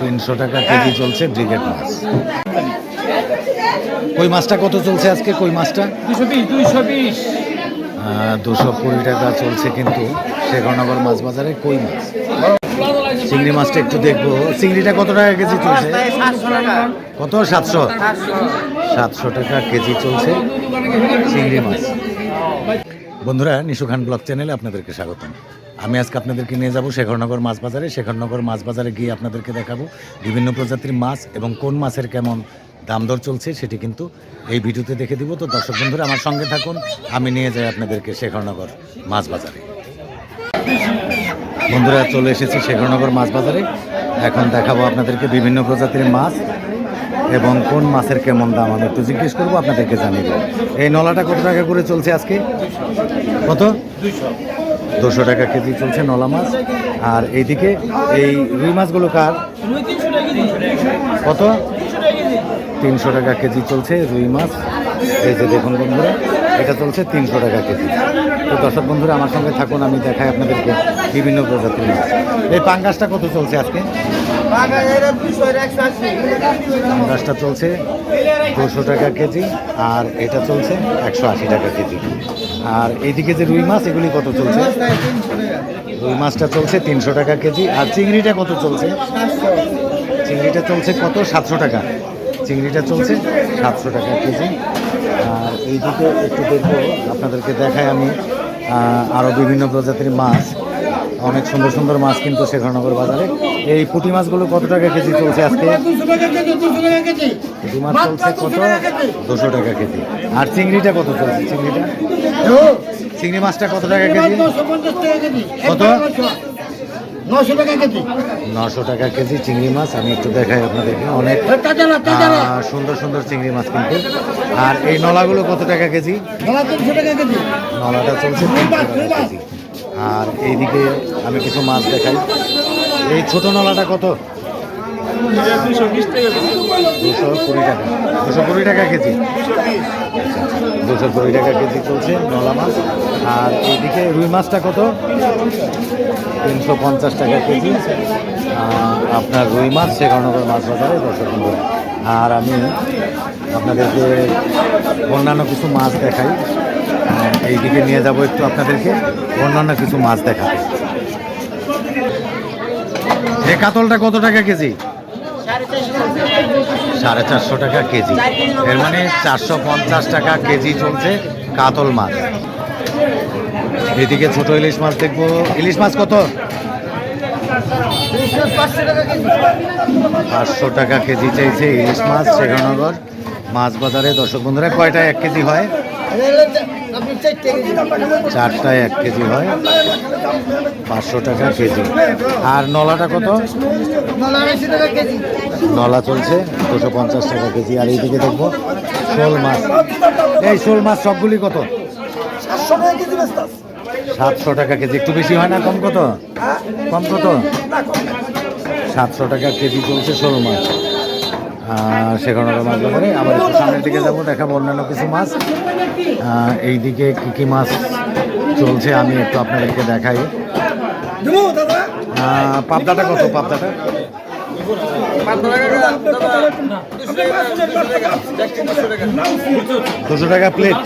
তিনশো টাকা কেজি টাকা কেজি চলছে ব্রিগেড মাছ। কই মাছটা কত চলছে আজকে? কই মাছটা? দুশো কুড়ি টাকা চলছে কিন্তু শেখরনগর মাছ বাজারে কই মাছ? চিংড়ি মাছটা একটু দেখব। চিংড়িটা কত টাকা কেজি চলছে? কত? সাতশো। সাতশো টাকা কেজি চলছে চিংড়ি মাছ। বন্ধুরা, নিশু খান ব্লগ চ্যানেলে আপনাদেরকে স্বাগতম। আমি আজকে আপনাদেরকে নিয়ে যাব শেখরনগর মাছ বাজারে। শেখরনগর মাছ বাজারে গিয়ে আপনাদেরকে দেখাবো বিভিন্ন প্রজাতির মাছ এবং কোন মাছের কেমন দাম দর চলছে, সেটি কিন্তু এই ভিডিওতে দেখে দিব। তো দর্শক বন্ধুরা, আমার সঙ্গে থাকুন, আমি নিয়ে যাই আপনাদেরকে শেখরনগর মাছ বাজারে। বন্ধুরা, চলে এসেছি শেখরনগর মাছ বাজারে। এখন দেখাবো আপনাদেরকে বিভিন্ন প্রজাতির মাছ এবং কোন মাছের কেমন দাম, আমি একটু জিজ্ঞেস করব, আপনাদেরকে জানিয়ে দেবো। এই নলাটা কত টাকা করে চলছে আজকে? কত? দুশো টাকা কেজি চলছে নলা মাছ। আর এইদিকে এই রুই মাছগুলো কার? কত? তিনশো টাকা কেজি চলছে রুই মাছ। এই যে দেখুন বন্ধুরা, এটা চলছে তিনশো টাকা কেজি। তো দর্শক বন্ধুরা, আমার সঙ্গে থাকুন, আমি দেখাই আপনাদেরকে বিভিন্ন প্রজাতির এই পাঙ্গাসটা কত চলছে আজকে? পাঙ্গাসটা চলছে দুশো টাকা কেজি, আর এটা চলছে একশো আশি টাকা কেজি। আর এইদিকে যে রুই মাছ, এগুলি কত চলছে? রুই মাছটা চলছে তিনশো টাকা কেজি, আর চিংড়িটা কত চলছে? চিংড়িটা চলছে কত? সাতশো টাকা। চিংড়িটা চলছে সাতশো টাকা কেজি। আর এইদিকে একটু দেখব, আপনাদেরকে দেখাই আমি আরও বিভিন্ন প্রজাতির মাছ। অনেক সুন্দর সুন্দর মাছ কিন্তু শেখরনগর বাজারে। এই পুঁটি মাছগুলো কত টাকা কেজি চলছে আজকে? পুঁটি মাছ চলছে কত? দুশো টাকা কেজি। আর চিংড়িটা কত চলছে? চিংড়িটা? চিংড়ি মাছটা কত টাকা কেজি? কত? নশো টাকা কেজি। নশো টাকা কেজি চিংড়ি মাছ আমি একটু দেখাই আপনাদেরকে অনেক সুন্দর সুন্দর চিংড়ি মাছ কিন্তু। আর এই নলাগুলো কত টাকা কেজি? ধরা তিনশো টাকা কেজি। নলাটা চলছে কেজি। আর এইদিকে আমি কিছু মাছ দেখাই। এই ছোট নলাটা কত? দুশো দুশো কুড়ি টাকা। দুশো কুড়ি টাকা কেজি। দুশো কুড়ি টাকা কেজি চলছে নলা মাছ। আর এদিকে রুই মাছটা কত? তিনশো পঞ্চাশ টাকা কেজি। আপনার রুই মাছ শেখরনগর মাছ বাজারে দর্শক আর আমি আপনাদেরকে অন্যান্য কিছু মাছ দেখাই। এইদিকে নিয়ে যাব একটু আপনাদেরকে, অন্যান্য কিছু মাছ দেখাতে। এই কাতলটা কত টাকা কেজি? সাড়ে চারশো টাকা কেজি। এর মানে চারশো পঞ্চাশ টাকা কেজি চলছে কাতল মাছ। এদিকে ছোট ইলিশ মাছ দেখব। ইলিশ মাছ কত? পাঁচশো টাকা কেজি চাইছে ইলিশ মাছ, শেখরনগর মাছ বাজারে। দর্শক বন্ধুরা, কয়টায় এক কেজি হয়? চারটায় এক কেজি হয়। পাঁচশো টাকা কেজি। আর নলাটা কত? নলা চলছে, দুশো পঞ্চাশ টাকা কেজি। আর এইদিকে দেখব, শোল মাছ। এই শোল মাছ সবগুলি কত? সাতশো টাকা কেজি বেচতাস সাতশো টাকা কেজি। একটু বেশি হয় না? কম কত? কম কত? সাতশো টাকা কেজি চলছে শোল মাছ। শেখরনগর মাছ বাজারে। আবার একটু সামনের দিকে যাব দেখাবো অন্যান্য কিছু মাছ। আহ, এইদিকে কী কী মাছ চলছে আমি একটু আপনাদেরকে দেখাই। পাবদাটা কত? পাবদাটা? দুশো টাকা প্লেট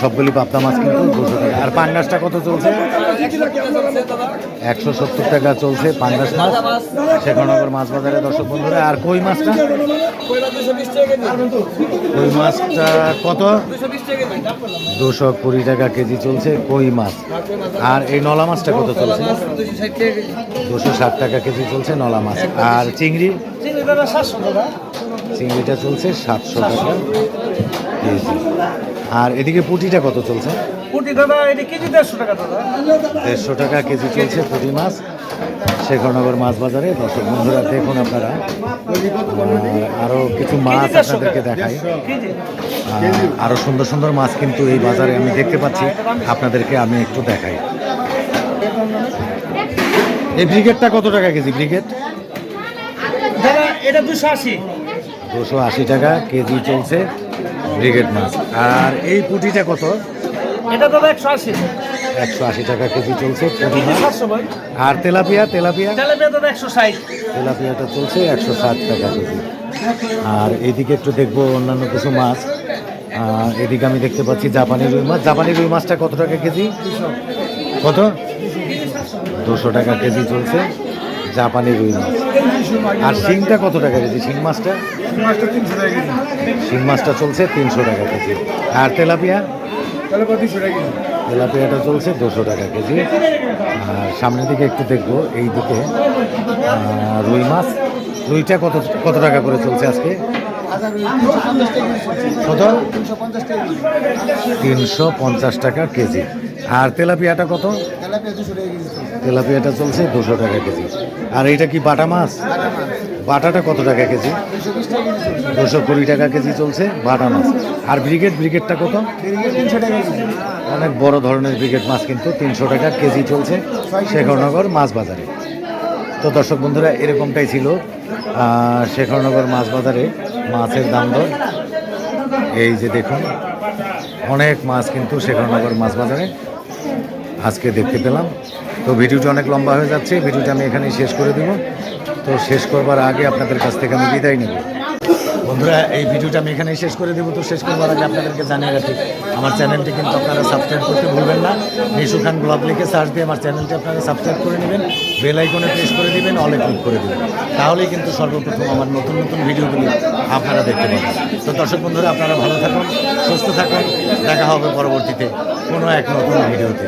সবগুলি পাবদা মাছ কিন্তু দুশো টাকা। আর পাঙ্গাসটা কত চলছে? একশো সত্তর টাকা চলছে পাঙ্গাস মাছ। শেখরনগর মাছ বাজারে দর্শক বন্ধুরা, আর কই মাছটা? কই মাছটা কত? দুশো কুড়ি টাকা কেজি চলছে কই মাছ। আর এই নলা মাছটা কত চলছে? দুশো ষাট টাকা কেজি চলছে। নলা মাছ। আর চিংড়ি? চিংড়িটা চলছে সাতশো টাকা। কেজি আর এদিকে পুঁটিটা কত চলছে? দেড়শো টাকা কেজি চলছে পুঁটি মাছ। শেখরনগর মাছ বাজারে দর্শক বন্ধুরা দেখুন আপনারা। আহ, আরও কিছু মাছ আপনাদেরকে দেখাই। কেজি। আহ, আরও সুন্দর সুন্দর মাছ কিন্তু এই বাজারে আমি দেখতে পাচ্ছি। আপনাদেরকে আমি একটু দেখাই। এই ব্রিগেডটা কত টাকা কেজি ব্রিগেড দাদা এটা দুশো আশি। দুশো আশি টাকা কেজি চলছে ব্রিগেড মাছ। আর এই পুঁটিটা কত? এটা দাদা একশো আশি। একশো আশি টাকা কেজি চলছে পুঁটি মাছ। আর তেলাপিয়া তেলাপিয়া? তেলাপিয়া দাদা একশো ষাট। তেলাপিয়াটা চলছে একশো ষাট টাকা কেজি। আর এদিকে একটু দেখব অন্যান্য কিছু মাছ। এদিকে আমি দেখতে পাচ্ছি জাপানি রুই মাছ। জাপানি রুই মাছটা কত টাকা কেজি? কত? দুশো টাকা কেজি চলছে, জাপানি রুই মাছ। আর শিংটা কত টাকা কেজি? শিং মাছটা? শিং মাছটা চলছে তিনশো টাকা কেজি। আর তেলাপিয়া? তেলাপিয়াটা চলছে দুশো টাকা কেজি। আর সামনের দিকে একটু দেখব এই দিকে রুই মাছ। রুইটা কত কত টাকা করে চলছে আজকে? কত? তিনশো পঞ্চাশ টাকা কেজি। আর তেলাপিয়াটা কত? তেলাপিয়াটা চলছে দুশো টাকা কেজি। আর এইটা কি বাটা মাছ? বাটাটা কত টাকা কেজি? দুশো কুড়ি টাকা কেজি চলছে বাটা মাছ। আর ব্রিগেড, ব্রিগেডটা কত? অনেক বড় ধরনের ব্রিগেড মাছ কিন্তু তিনশো টাকা কেজি চলছে শেখরনগর মাছ বাজারে। তো দর্শক বন্ধুরা, এরকমটাই ছিল শেখরনগর মাছ বাজারে মাছের দাম দর। এই যে দেখুন, অনেক মাছ কিন্তু শেখরনগর মাছ বাজারে আজকে দেখতে পেলাম। তো ভিডিওটা অনেক লম্বা হয়ে যাচ্ছে, ভিডিওটা আমি এখানেই শেষ করে দেব। তো শেষ করবার আগে আপনাদের কাছ থেকে আমি বিদায় নেব। বন্ধুরা, এই ভিডিওটা আমি এখানেই শেষ করে দেবো। তো শেষ করবার আগে আপনাদেরকে জানিয়ে রাখি, আমার চ্যানেলটি কিন্তু আপনারা সাবস্ক্রাইব করতে ভুলবেন না। নিশু খান ব্লগ লিখে সার্চ দিয়ে আমার চ্যানেলটি আপনারা সাবস্ক্রাইব করে নেবেন। বেল আইকনে প্রেস করে দিবেন অলে ক্লিক করে দেবেন। তাহলেই কিন্তু সর্বপ্রথম আমার নতুন নতুন ভিডিওগুলি আপনারা দেখতে পাবেন। তো দর্শক বন্ধুরা, আপনারা ভালো থাকুন, সুস্থ থাকুন। দেখা হবে পরবর্তীতে কোনো এক নতুন ভিডিওতে।